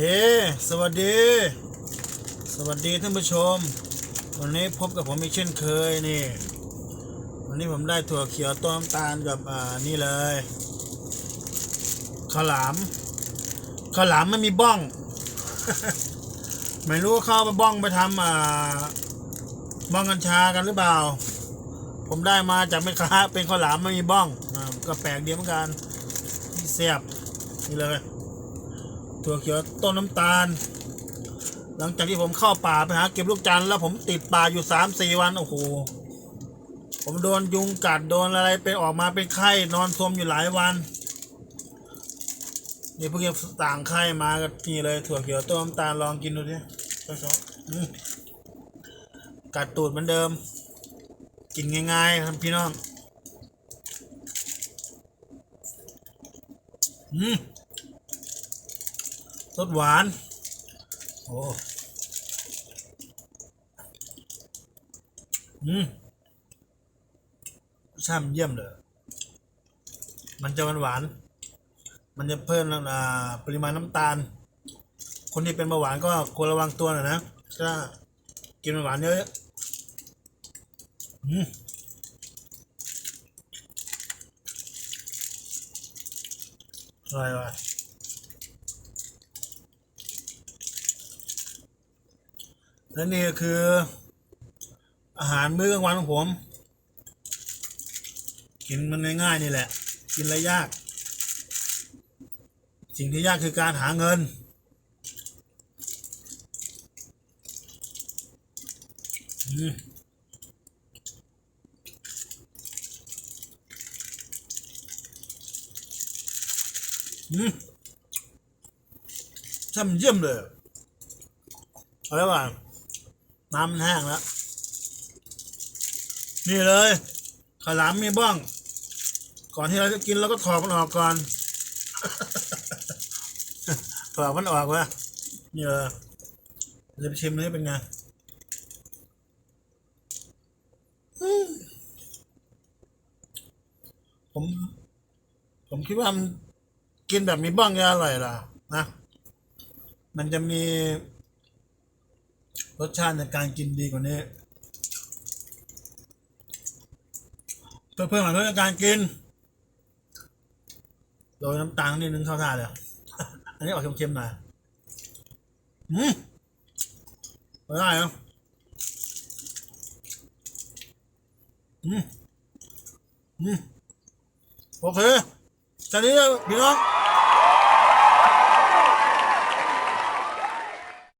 เฮ้สวัสดี สวัสดีท่านผู้ชม วันนี้พบกับผมอีกเช่นเคยนี่ วันนี้ผมได้ถั่วเขียวต้มตาลกับอ่านี่เลยข้าวหลามข้าวหลามไม่มีบ้อง ไม่รู้เข้าไปบ้องไปทำอ่าบ้องกัญชากันหรือเปล่า ผมได้มาจากแม่ค้าเป็นข้าวหลามไม่มีบ้องอก็แปลกดีเหมือนกันนี่เสียบนี่เลย ถั่วเขียวต้นน้ำตาล หลังจากที่ผมเข้าป่าไปหาเก็บลูกจันทร์แล้วผมติดป่าอยู่สามสี่วันโอ้โหผมโดนยุงกัดโดนอะไรไปออกมาเป็นไข้นอนทรมอยู่หลายวันนี่เพิ่งจะต่างไข้มาก็นี่เลยถั่วเขียวต้นน้ำตาลลองกินดูดิไปสองอืมกัดตูดเหมือนเดิม กินง่ายๆครับพี่น้อง อืม รสหวาน โอ้อืมช่ำเยี่ยมเลย มันจะหวานหวาน มันจะเพิ่มอ่าปริมาณน้ำตาล คนที่เป็นเบาหวานก็ควรระวังตัวหน่อยนะถ้ากินหวานเยอะอืมอร่อยอร่อย และนี่ก็คือ อาหารมื้อกลางวันของผม กินมันง่ายๆนี่แหละ กินอะไรยาก สิ่งที่ยากคือการหาเงิน อืมอืมช่ำเยี่ยมเลยเอาไว้ก่อน น้ำมันแห้งแล้ว นี่เลยข้าวหลามมีบ้อง ก่อนที่เราจะกินเราก็ถอดมันออกก่อนถอดมันออกวะนี่เลยเดี๋ยวไปชิมนี่เป็นไงผมผมคิดว่ามันกินแบบมีบ้องจะอร่อยล่ะนะ มันจะมี รสชาติในการกินดีกว่านี้ เพื่อเพิ่มหลังในการกิน โดยน้ำตาลนิดนึงเข้าท่าเลยอันนี้ออกเค็มๆหน่อยอืมไม่ได้เหรออืมอืมโอเคแค่นี้พี่น้อง